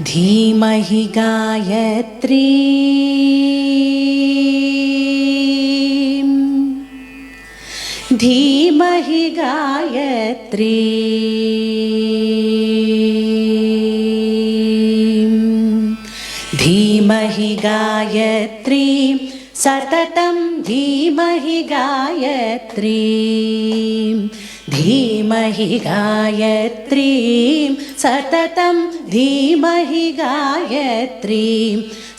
धीमहि गायत्री धीमहि गायत्री धीमहि गायत्री सततं धीमहि गायत्री धीमहि गायत्रीं सततं धीमहि गायत्रीं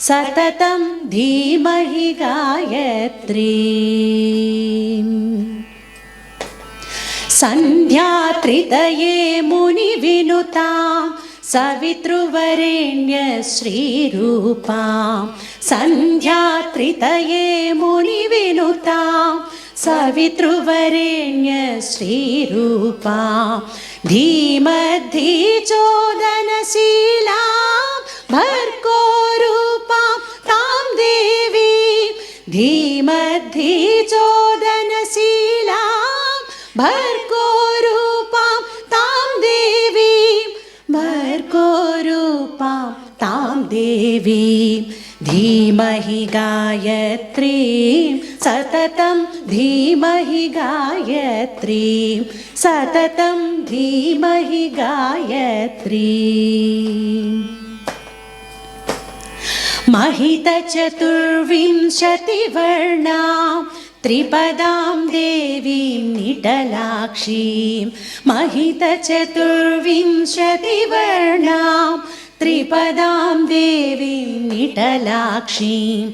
सततं धीमहि गायत्रीम् सन्ध्यात्रितये मुनिविनुतां सवितृवरेण्य श्रीरूपां सन्ध्यात्रितये मुनिविनुतां സവിതൃവരേണ്യ ശ്രീരൂപ. ധീമധീ ചോദനശീല ഭർഗോരൂപ താം ദേവി. ധീമധീ ചോദനശീല ഭർഗോരൂപ താം ദേവി. ഭർഗോരൂപ താം ദേവി. धीमहि गायत्रीं सततं धीमहि गायत्रीं सततं धीमहि गायत्रीम् महितचतुर्विंशतिवर्णां त्रिपदां देवीं निटलाक्षीं। महितचतुर्विंशतिवर्णां त्रिपदां देवीं निटलाक्षीं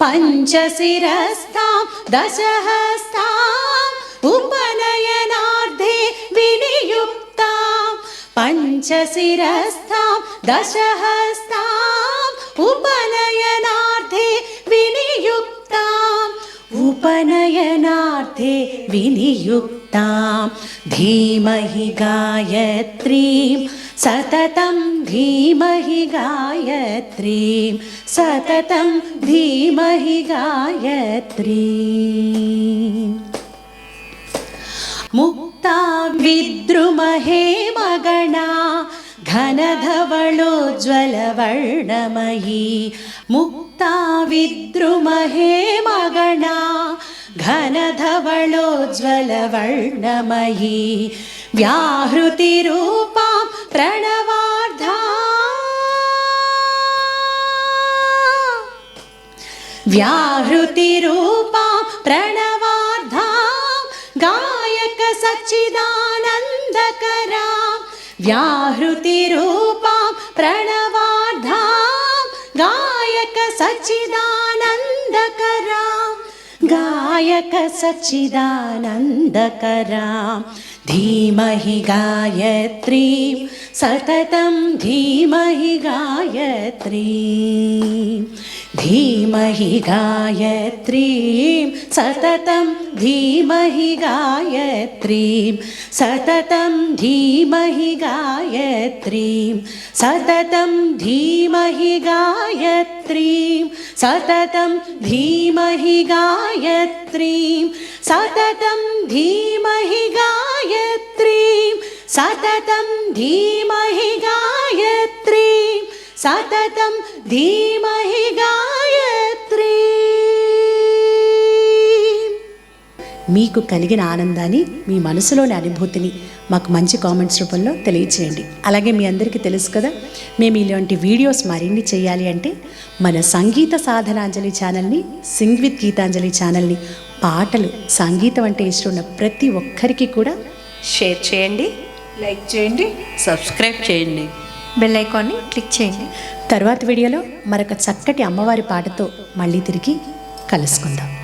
पञ्चशिरस्तां दशहस्ताम् उपनयनार्धे विनियुक्तां पञ्चशिरस्तां दशहस्ताम् उपनयनार्धे विनियुक्ताम् उपनयनार्धे विनियुक्तां धीमहि गायत्रीं सततं धीमहि गायत्रीं। सततं धीमहि गायत्रीम् मुक्ता विद्रुमहे मगणा घनधवळोज्ज्वलवर्णमयी मुक्ता विद्रुमहे मगणा घनधवळोज्ज्वलवर्णमयी व्याहृतिरूपां प्रणवार्धा। व्याहृतिरूपां प्रणवार्धां। गायक सच्चिदानन्दकरां। व्याहृतिरूपां प्रणवार्धां। गायक सच्चिदानन्दकरां गायक सच्चिदानन्दकरां धीमहि गायत्रीं सततं धीमहि गायत्रीं धीमहि गायत्रीं सततं धीमहि गायत्रीं सततं धीमहि गायत्रीं सततं धीमहि गायत्रीं सततं धीमहि गायत्रीं सततं धीमहि गायत्रीं सततं धीमहि गायत्रीं సతతం ధీమహి గాయత్రీ మీకు కలిగిన ఆనందాన్ని మీ మనసులోని అనుభూతిని మాకు మంచి కామెంట్స్ రూపంలో తెలియచేయండి. అలాగే మీ అందరికీ తెలుసు కదా మేము ఇలాంటి వీడియోస్ మరిన్ని చేయాలి అంటే మన సంగీత సాధనాంజలి ఛానల్ని సింగ్ విత్ గీతాంజలి ఛానల్ని పాటలు సంగీతం అంటే ఇష్టం ఉన్న ప్రతి ఒక్కరికి కూడా షేర్ చేయండి లైక్ చేయండి సబ్స్క్రైబ్ చేయండి. బెల్ ఐకాన్ని క్లిక్ చేయండి. తర్వాత వీడియోలో మరొక చక్కటి అమ్మవారి పాటతో మళ్ళీ తిరిగి కలుసుకుందాం.